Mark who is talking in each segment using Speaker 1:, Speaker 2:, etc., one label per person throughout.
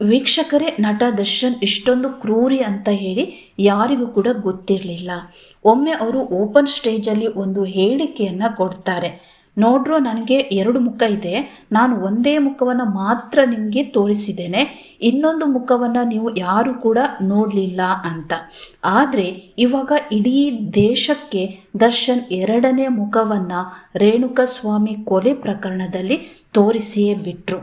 Speaker 1: ವೀಕ್ಷಕರೇ, ನಟ ದರ್ಶನ್ ಇಷ್ಟೊಂದು ಕ್ರೂರಿ ಅಂತ ಹೇಳಿ ಯಾರಿಗೂ ಕೂಡ ಗೊತ್ತಿರಲಿಲ್ಲ. ಒಮ್ಮೆ ಅವರು ಓಪನ್ ಸ್ಟೇಜಲ್ಲಿ ಒಂದು ಹೇಳಿಕೆಯನ್ನು ಕೊಡ್ತಾರೆ. ನೋಡ್ರೋ ನನಗೆ ಎರಡು ಮುಖ ಇದೆ. ನಾನು ಒಂದೇ ಮುಖವನ್ನು ಮಾತ್ರ ನಿಮಗೆ ತೋರಿಸಿದ್ದೇನೆ. ಇನ್ನೊಂದು ಮುಖವನ್ನು ನೀವು ಯಾರು ಕೂಡ ನೋಡಲಿಲ್ಲ ಅಂತ. ಆದರೆ ಇವಾಗ ಇಡೀ ದೇಶಕ್ಕೆ ದರ್ಶನ್ ಎರಡನೇ ಮುಖವನ್ನು ರೇಣುಕಸ್ವಾಮಿ ಕೊಲೆ ಪ್ರಕರಣದಲ್ಲಿ ತೋರಿಸಿಯೇ ಬಿಟ್ರು.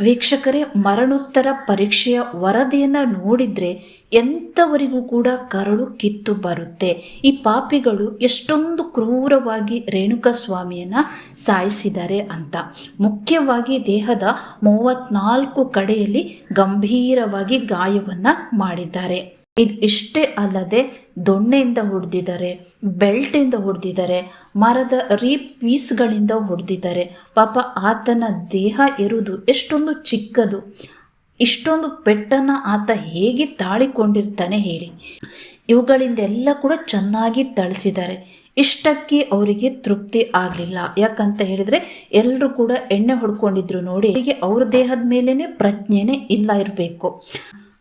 Speaker 1: ವೀಕ್ಷಕರೇ, ಮರಣೋತ್ತರ ಪರೀಕ್ಷೆಯ ವರದಿಯನ್ನು ನೋಡಿದರೆ ಎಂಥವರಿಗೂ ಕೂಡ ಕರಳು ಕಿತ್ತು ಬರುತ್ತೆ. ಈ ಪಾಪಿಗಳು ಎಷ್ಟೊಂದು ಕ್ರೂರವಾಗಿ ರೇಣುಕಸ್ವಾಮಿಯನ್ನು ಸಾಯಿಸಿದ್ದಾರೆ ಅಂತ. ಮುಖ್ಯವಾಗಿ ದೇಹದ ಮೂವತ್ನಾಲ್ಕು ಕಡೆಯಲ್ಲಿ ಗಂಭೀರವಾಗಿ ಗಾಯವನ್ನು ಮಾಡಿದ್ದಾರೆ. ಇದು ಇಷ್ಟೇ ಅಲ್ಲದೆ ದೊಣ್ಣೆಯಿಂದ ಹೊಡೆದಿದ್ದಾರೆ ಬೆಲ್ಟಿಂದ ಹೊಡೆದಿದ್ದಾರೆ ಮರದ ರೀ ಪೀಸ್ಗಳಿಂದ ಹೊಡೆದಿದ್ದಾರೆ ಪಾಪ ಆತನ ದೇಹ ಇರುವುದು ಎಷ್ಟೊಂದು ಚಿಕ್ಕದು. ಇಷ್ಟೊಂದು ಪೆಟ್ಟನ್ನು ಆತ ಹೇಗೆ ತಾಳಿಕೊಂಡಿರ್ತಾನೆ ಹೇಳಿ. ಇವುಗಳಿಂದೆಲ್ಲ ಕೂಡ ಚೆನ್ನಾಗಿ ತಳಿಸಿದ್ದಾರೆ ಇಷ್ಟಕ್ಕೆ ಅವರಿಗೆ ತೃಪ್ತಿ ಆಗಲಿಲ್ಲ. ಯಾಕಂತ ಹೇಳಿದರೆ ಎಲ್ಲರೂ ಕೂಡ ಎಣ್ಣೆ ಹೊಡ್ಕೊಂಡಿದ್ರು ನೋಡಿ, ಅವರಿಗೆ ಅವ್ರ ದೇಹದ ಮೇಲೇ ಪ್ರಜ್ಞೆನೇ ಇಲ್ಲ ಇರಬೇಕು.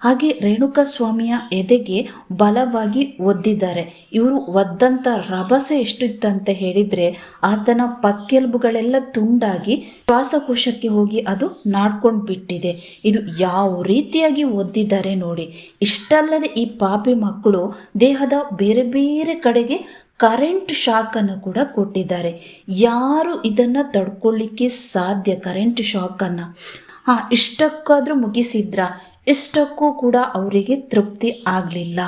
Speaker 1: ಹಾಗೆ ರೇಣುಕಾ ಸ್ವಾಮಿಯ ಎದೆಗೆ ಬಲವಾಗಿ ಒದ್ದಿದ್ದಾರೆ. ಇವರು ಒದ್ದಂಥ ರಭಸೆ ಎಷ್ಟಿತ್ತಂತ ಹೇಳಿದರೆ ಆತನ ಪಕ್ಕೆಲುಬುಗಳೆಲ್ಲ ತುಂಡಾಗಿ ಶ್ವಾಸಕೋಶಕ್ಕೆ ಹೋಗಿ ಅದು ನಾಡ್ಕೊಂಡು ಬಿಟ್ಟಿದೆ ಇದು ಯಾವ ರೀತಿಯಾಗಿ ಒದ್ದಿದ್ದಾರೆ ನೋಡಿ. ಇಷ್ಟಲ್ಲದೆ ಈ ಪಾಪಿ ಮಕ್ಕಳು ದೇಹದ ಬೇರೆ ಬೇರೆ ಕಡೆಗೆ ಕರೆಂಟ್ ಶಾಕನ್ನು ಕೂಡ ಕೊಟ್ಟಿದ್ದಾರೆ. ಯಾರು ಇದನ್ನು ತಡ್ಕೊಳ್ಳಿಕ್ಕೆ ಸಾಧ್ಯ ಕರೆಂಟ್ ಶಾಕನ್ನು? ಹಾಂ, ಇಷ್ಟಕ್ಕಾದರೂ ಮುಗಿಸಿದ್ರ? ಇಷ್ಟಕ್ಕೂ ಕೂಡ ಅವರಿಗೆ ತೃಪ್ತಿ ಆಗಲಿಲ್ಲ.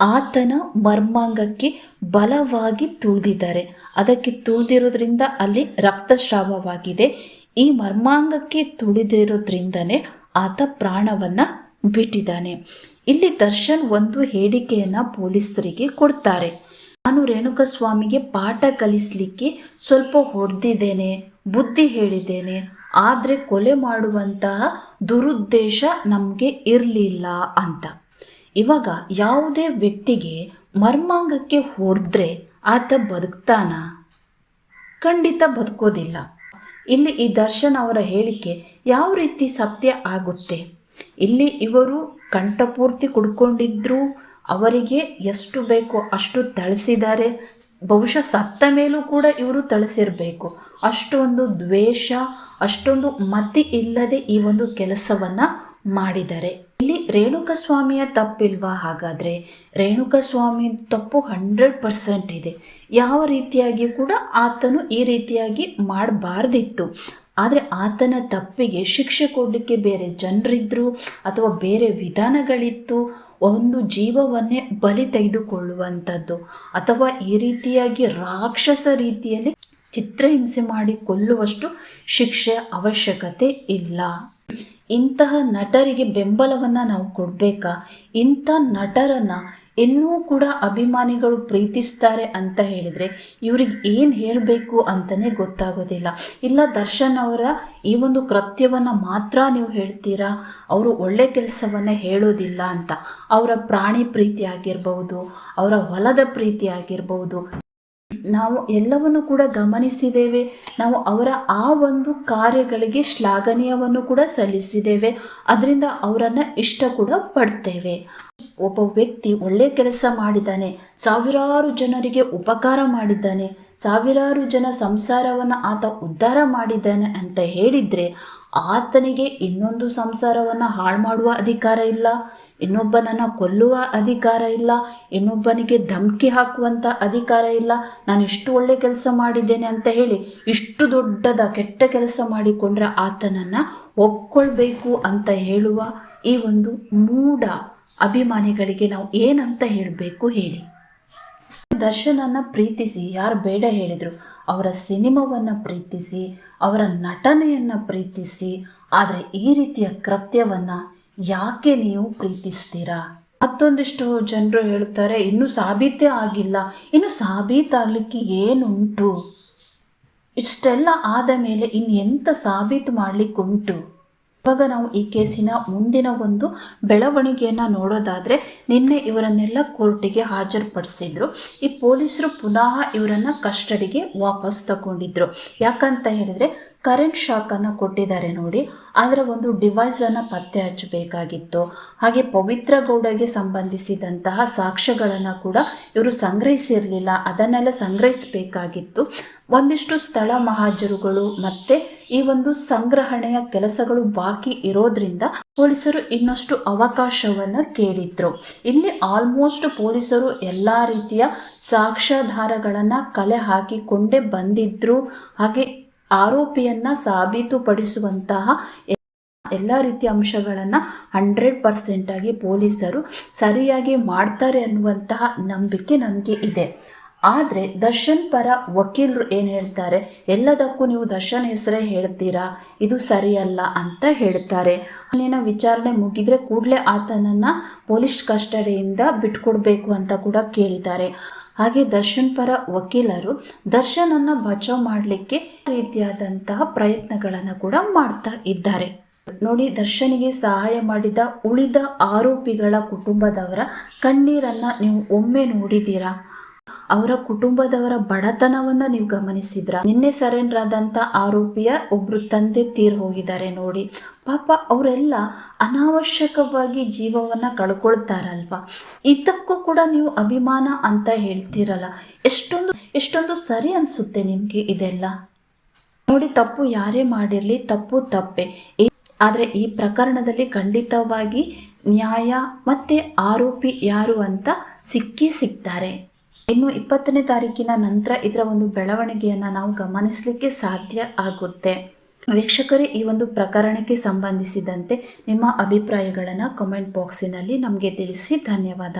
Speaker 1: ಆತನ ಮರ್ಮಾಂಗಕ್ಕೆ ಬಲವಾಗಿ ತುಳಿದಿದ್ದಾರೆ. ಅದಕ್ಕೆ ತುಳಿದಿರೋದ್ರಿಂದ ಅಲ್ಲಿ ರಕ್ತಸ್ರಾವವಾಗಿದೆ. ಈ ಮರ್ಮಾಂಗಕ್ಕೆ ತುಳಿದಿರೋದ್ರಿಂದನೇ ಆತ ಪ್ರಾಣವನ್ನು ಬಿಟ್ಟಿದ್ದಾನೆ. ಇಲ್ಲಿ ದರ್ಶನ್ ಒಂದು ಹೇಳಿಕೆಯನ್ನು ಪೊಲೀಸರಿಗೆ ಕೊಡ್ತಾರೆ. ನಾನು ರೇಣುಕಸ್ವಾಮಿಗೆ ಪಾಠ ಕಲಿಸಲಿಕ್ಕೆ ಸ್ವಲ್ಪ ಹೊಡೆದಿದ್ದೇನೆ ಬುದ್ಧಿ ಹೇಳಿದ್ದೇನೆ. ಆದರೆ ಕೊಲೆ ಮಾಡುವಂತಹ ದುರುದ್ದೇಶ ನಮಗೆ ಇರಲಿಲ್ಲ ಅಂತ. ಇವಾಗ ಯಾವುದೇ ವ್ಯಕ್ತಿಗೆ ಮರ್ಮಾಂಗಕ್ಕೆ ಹೊಡೆದ್ರೆ ಆತ ಬದುಕ್ತಾನ? ಖಂಡಿತ ಬದುಕೋದಿಲ್ಲ. ಇಲ್ಲಿ ಈ ದರ್ಶನ್ ಅವರ ಹೇಳಿಕೆ ಯಾವ ರೀತಿ ಸತ್ಯ ಆಗುತ್ತೆ? ಇಲ್ಲಿ ಇವರು ಕಂಠಪೂರ್ತಿ ಕುಡ್ಕೊಂಡಿದ್ರು ಅವರಿಗೆ ಎಷ್ಟು ಬೇಕೋ ಅಷ್ಟು ತಳಿಸಿದ್ದಾರೆ ಬಹುಶಃ ಸತ್ತ ಮೇಲೂ ಕೂಡ ಇವರು ತಳಿಸಿರಬೇಕು ಅಷ್ಟೊಂದು ದ್ವೇಷ, ಅಷ್ಟೊಂದು ಮತಿ ಇಲ್ಲದೆ ಈ ಒಂದು ಕೆಲಸವನ್ನು ಮಾಡಿದ್ದಾರೆ. ಇಲ್ಲಿ ರೇಣುಕಸ್ವಾಮಿಯ ತಪ್ಪಿಲ್ವಾ? ಹಾಗಾದರೆ ರೇಣುಕಸ್ವಾಮಿ ತಪ್ಪು ಹಂಡ್ರೆಡ್ ಪರ್ಸೆಂಟ್ ಇದೆ. ಯಾವ ರೀತಿಯಾಗಿ ಕೂಡ ಆತನು ಈ ರೀತಿಯಾಗಿ ಮಾಡಬಾರ್ದಿತ್ತು. ಆದರೆ ಆತನ ತಪ್ಪಿಗೆ ಶಿಕ್ಷೆ ಕೊಡಲಿಕ್ಕೆ ಬೇರೆ ಜನರಿದ್ದರು ಅಥವಾ ಬೇರೆ ವಿಧಾನಗಳಿತ್ತು, ಒಂದು ಜೀವವನ್ನೇ ಬಲಿ ತೆಗೆದುಕೊಳ್ಳುವಂಥದ್ದು. ಅಥವಾ ಈ ರೀತಿಯಾಗಿ ರಾಕ್ಷಸ ರೀತಿಯಲ್ಲಿ ಚಿತ್ರಹಿಂಸೆ ಮಾಡಿ ಕೊಲ್ಲುವಷ್ಟು ಶಿಕ್ಷೆ ಅವಶ್ಯಕತೆ ಇಲ್ಲ. ಇಂತಹ ನಟರಿಗೆ ಬೆಂಬಲವನ್ನು ನಾವು ಕೊಡಬೇಕಾ? ಇಂಥ ನಟರನ್ನು ಇನ್ನೂ ಕೂಡ ಅಭಿಮಾನಿಗಳು ಪ್ರೀತಿಸ್ತಾರೆ ಅಂತ ಹೇಳಿದರೆ ಇವ್ರಿಗೆ ಏನು ಹೇಳಬೇಕು ಅಂತಲೇ ಗೊತ್ತಾಗೋದಿಲ್ಲ. ಇಲ್ಲ, ದರ್ಶನ್ ಅವರ ಈ ಒಂದು ಕೃತ್ಯವನ್ನು ಮಾತ್ರ ನೀವು ಹೇಳ್ತೀರಾ? ಅವರು ಒಳ್ಳೆ ಕೆಲಸವನ್ನು ಹೇಳೋದಿಲ್ಲ ಅಂತ. ಅವರ ಪ್ರಾಣಿ ಪ್ರೀತಿ ಆಗಿರ್ಬೋದು, ಅವರ ಹೊಲದ ಪ್ರೀತಿ ಆಗಿರ್ಬೋದು. ನಾವು ಎಲ್ಲವನ್ನು ಕೂಡ ಗಮನಿಸಿದ್ದೇವೆ. ನಾವು ಅವರ ಆ ಒಂದು ಕಾರ್ಯಗಳಿಗೆ ಶ್ಲಾಘನೀಯವನ್ನು ಕೂಡ ಸಲ್ಲಿಸಿದ್ದೇವೆ. ಅದರಿಂದ ಅವರನ್ನು ಇಷ್ಟ ಕೂಡ ಪಡ್ತೇವೆ. ಒಬ್ಬ ವ್ಯಕ್ತಿ ಒಳ್ಳೆಯ ಕೆಲಸ ಮಾಡಿದ್ದಾನೆ, ಸಾವಿರಾರು ಜನರಿಗೆ ಉಪಕಾರ ಮಾಡಿದ್ದಾನೆ, ಸಾವಿರಾರು ಜನ ಸಂಸಾರವನ್ನು ಆತ ಉದ್ಧಾರ ಮಾಡಿದ್ದಾನೆ ಅಂತ ಹೇಳಿದರೆ ಆತನಿಗೆ ಇನ್ನೊಂದು ಸಂಸಾರವನ್ನು ಹಾಳು ಮಾಡುವ ಅಧಿಕಾರ ಇಲ್ಲ, ಇನ್ನೊಬ್ಬನನ್ನು ಕೊಲ್ಲುವ ಅಧಿಕಾರ ಇಲ್ಲ, ಇನ್ನೊಬ್ಬನಿಗೆ ಧಮಕಿ ಹಾಕುವಂಥ ಅಧಿಕಾರ ಇಲ್ಲ. ನಾನು ಇಷ್ಟು ಒಳ್ಳೆ ಕೆಲಸ ಮಾಡಿದ್ದೇನೆ ಅಂತ ಹೇಳಿ ಇಷ್ಟು ದೊಡ್ಡದ ಕೆಟ್ಟ ಕೆಲಸ ಮಾಡಿಕೊಂಡ್ರೆ ಆತನನ್ನು ಒಪ್ಕೊಳ್ಬೇಕು ಅಂತ ಹೇಳುವ ಈ ಒಂದು ಮೂಢ ಅಭಿಮಾನಿಗಳಿಗೆ ನಾವು ಏನಂತ ಹೇಳಬೇಕು ಹೇಳಿ. ದರ್ಶನನ್ನು ಪ್ರೀತಿಸಿ, ಯಾರು ಬೇಡ ಹೇಳಿದರು ಅವರ ಸಿನಿಮಾವನ್ನು ಪ್ರೀತಿಸಿ, ಅವರ ನಟನೆಯನ್ನು ಪ್ರೀತಿಸಿ, ಆದರೆ ಈ ರೀತಿಯ ಕೃತ್ಯವನ್ನು ಯಾಕೆ ನೀವು ಪ್ರೀತಿಸ್ತೀರಾ? ಮತ್ತೊಂದಿಷ್ಟು ಜನರು ಹೇಳ್ತಾರೆ, ಇನ್ನೂ ಸಾಬೀತೇ ಆಗಿಲ್ಲ. ಇನ್ನು ಸಾಬೀತಾಗಲಿಕ್ಕೆ ಏನುಂಟು? ಇಷ್ಟೆಲ್ಲ ಆದ ಮೇಲೆ ಇನ್ನು ಎಂಥ ಸಾಬೀತು ಮಾಡಲಿಕ್ಕುಂಟು? ಇವಾಗ ನಾವು ಈ ಕೇಸಿನ ಮುಂದಿನ ಒಂದು ಬೆಳವಣಿಗೆಯನ್ನು ನೋಡೋದಾದರೆ ನಿನ್ನೆ ಇವರನ್ನೆಲ್ಲ ಕೋರ್ಟಿಗೆ ಹಾಜರುಪಡಿಸಿದ್ರು. ಈ ಪೊಲೀಸರು ಪುನಃ ಇವರನ್ನು ಕಸ್ಟಡಿಗೆ ವಾಪಸ್ ತಗೊಂಡಿದ್ರು. ಯಾಕಂತ ಹೇಳಿದ್ರೆ ಕರೆಂಟ್ ಶಾಕನ್ನು ಕೊಟ್ಟಿದ್ದಾರೆ ನೋಡಿ. ಅದರ ಒಂದು ಡಿವೈಸನ್ನು ಪತ್ತೆ ಹಚ್ಚಬೇಕಾಗಿತ್ತು. ಹಾಗೆ ಪವಿತ್ರ ಗೌಡಗೆ ಸಂಬಂಧಿಸಿದಂತಹ ಸಾಕ್ಷ್ಯಗಳನ್ನು ಕೂಡ ಇವರು ಸಂಗ್ರಹಿಸಿರಲಿಲ್ಲ. ಅದನ್ನೆಲ್ಲ ಸಂಗ್ರಹಿಸಬೇಕಾಗಿತ್ತು. ಒಂದಿಷ್ಟು ಸ್ಥಳ ಮಹಾಜರುಗಳು ಮತ್ತು ಈ ಒಂದು ಸಂಗ್ರಹಣೆಯ ಕೆಲಸಗಳು ಬಾಕಿ ಇರೋದ್ರಿಂದ ಪೊಲೀಸರು ಇನ್ನಷ್ಟು ಅವಕಾಶವನ್ನು ಕೇಳಿದ್ರು. ಇಲ್ಲಿ ಆಲ್ಮೋಸ್ಟ್ ಪೊಲೀಸರು ಎಲ್ಲ ರೀತಿಯ ಸಾಕ್ಷ್ಯಾಧಾರಗಳನ್ನು ಕಲೆ ಹಾಕಿಕೊಂಡೇ ಬಂದಿದ್ರು. ಹಾಗೆ ಆರೋಪಿಯನ್ನ ಸಾಬೀತುಪಡಿಸುವಂತಹ ಎಲ್ಲ ರೀತಿಯ ಅಂಶಗಳನ್ನು ಹಂಡ್ರೆಡ್ ಪರ್ಸೆಂಟಾಗಿ ಪೊಲೀಸರು ಸರಿಯಾಗಿ ಮಾಡ್ತಾರೆ ಅನ್ನುವಂತಹ ನಂಬಿಕೆ ನನಗೆ ಇದೆ. ಆದರೆ ದರ್ಶನ್ ಪರ ವಕೀಲರು ಏನು ಹೇಳ್ತಾರೆ? ಎಲ್ಲದಕ್ಕೂ ನೀವು ದರ್ಶನ್ ಹೆಸರೇ ಹೇಳ್ತೀರಾ? ಇದು ಸರಿಯಲ್ಲ ಅಂತ ಹೇಳ್ತಾರೆ. ಅಲ್ಲಿನ ವಿಚಾರಣೆ ಮುಗಿದ್ರೆ ಕೂಡಲೇ ಆತನನ್ನು ಪೊಲೀಸ್ ಕಸ್ಟಡಿಯಿಂದ ಬಿಟ್ಕೊಡ್ಬೇಕು ಅಂತ ಕೂಡ ಕೇಳಿದ್ದಾರೆ. ಹಾಗೆ ದರ್ಶನ್ ಪರ ವಕೀಲರು ದರ್ಶನನ್ನು ಬಚಾವ್ ಮಾಡಲಿಕ್ಕೆ ರೀತಿಯಾದಂತಹ ಪ್ರಯತ್ನಗಳನ್ನು ಕೂಡ ಮಾಡ್ತಾ ಇದ್ದಾರೆ. ನೋಡಿ, ದರ್ಶನಿಗೆ ಸಹಾಯ ಮಾಡಿದ ಉಳಿದ ಆರೋಪಿಗಳ ಕುಟುಂಬದವರ ಕಣ್ಣೀರನ್ನು ನೀವು ಒಮ್ಮೆ ನೋಡಿದ್ದೀರಾ? ಅವರ ಕುಟುಂಬದವರ ಬಡತನವನ್ನ ನೀವು ಗಮನಿಸಿದ್ರ. ನಿನ್ನೆ ಸರೆಂಡರ್ ಆದಂತ ಆರೋಪಿಯ ಒಬ್ರು ತಂದೆ ತೀರ್ ಹೋಗಿದ್ದಾರೆ ನೋಡಿ. ಪಾಪ ಅವರೆಲ್ಲ ಅನಾವಶ್ಯಕವಾಗಿ ಜೀವವನ್ನ ಕಳ್ಕೊಳ್ತಾರಲ್ವಾ? ಇದಕ್ಕೂ ಕೂಡ ನೀವು ಅಭಿಮಾನ ಅಂತ ಹೇಳ್ತೀರಲ್ಲ. ಎಷ್ಟೊಂದು ಎಷ್ಟೊಂದು ಸರಿ ಅನ್ಸುತ್ತೆ ನಿಮ್ಗೆ ಇದೆಲ್ಲ? ನೋಡಿ, ತಪ್ಪು ಯಾರೇ ಮಾಡಿರಲಿ, ತಪ್ಪು ತಪ್ಪೆ. ಆದರೆ ಈ ಪ್ರಕರಣದಲ್ಲಿ ಖಂಡಿತವಾಗಿ ನ್ಯಾಯ ಮತ್ತೆ ಆರೋಪಿ ಯಾರು ಅಂತ ಸಿಕ್ಕೇ ಸಿಗ್ತಾರೆ ಇನ್ನು ಇಪ್ಪತ್ತನೇ ತಾರೀಕಿನ ನಂತರ ಇದರ ಒಂದು ಬೆಳವಣಿಗೆಯನ್ನು ನಾವು ಗಮನಿಸಲಿಕ್ಕೆ ಸಾಧ್ಯ ಆಗುತ್ತೆ. ವೀಕ್ಷಕರೇ, ಈ ಒಂದು ಪ್ರಕರಣಕ್ಕೆ ಸಂಬಂಧಿಸಿದಂತೆ ನಿಮ್ಮ ಅಭಿಪ್ರಾಯಗಳನ್ನು ಕಮೆಂಟ್ ಬಾಕ್ಸಿನಲ್ಲಿ ನಮಗೆ ತಿಳಿಸಿ. ಧನ್ಯವಾದ.